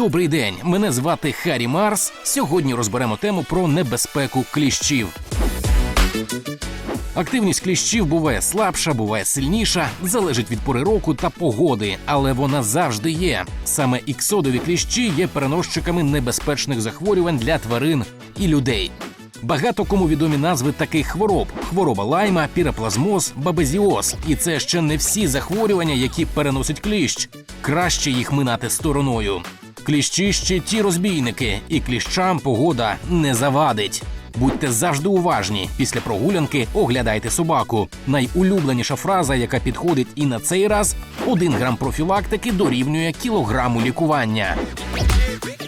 Добрий день. Мене звати Харі Марс. Сьогодні розберемо тему про небезпеку кліщів. Активність кліщів буває слабша, буває сильніша, залежить від пори року та погоди, але вона завжди є. Саме іксодові кліщі є переносчиками небезпечних захворювань для тварин і людей. Багато кому відомі назви таких хвороб: хвороба лайма, піроплазмоз, бабезіоз. І це ще не всі захворювання, які переносить кліщ. Краще їх минати стороною. Кліщі ще ті розбійники, і кліщам погода не завадить. Будьте завжди уважні. Після прогулянки оглядайте собаку. Найулюбленіша фраза, яка підходить і на цей раз: один грам профілактики дорівнює кілограму лікування.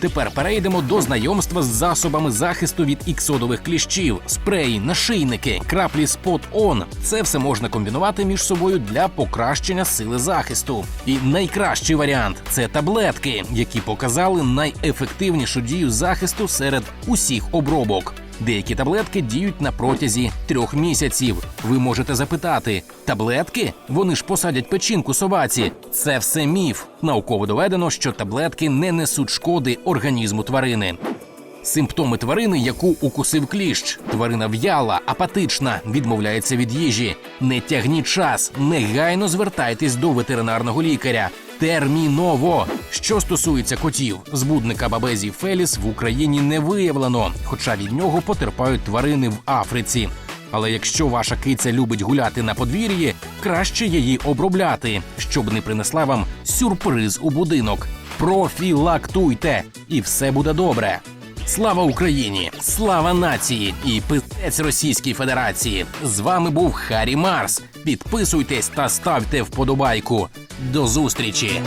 Тепер перейдемо до знайомства з засобами захисту від іксодових кліщів, спреї, нашийники, краплі On. Це все можна комбінувати між собою для покращення сили захисту. І найкращий варіант це таблетки, які показали найефективнішу дію захисту серед усіх обробок. Деякі таблетки діють на протязі трьох місяців. Ви можете запитати: таблетки? Вони ж посадять печінку собаці. Це все міф. Науково доведено, що таблетки не несуть шкоди організму тварини. Симптоми тварини, яку укусив кліщ. Тварина в'яла, апатична, відмовляється від їжі. Не тягніть час, негайно звертайтесь до ветеринарного лікаря. Терміново. Що стосується котів, збудника бабезі Феліс в Україні не виявлено, хоча від нього потерпають тварини в Африці. Але якщо ваша киця любить гуляти на подвір'ї, краще її обробляти, щоб не принесла вам сюрприз у будинок. Профілактуйте, і все буде добре. Слава Україні! Слава нації і пиздець Російській Федерації! З вами був Харі Марс. Підписуйтесь та ставте вподобайку. До зустрічі!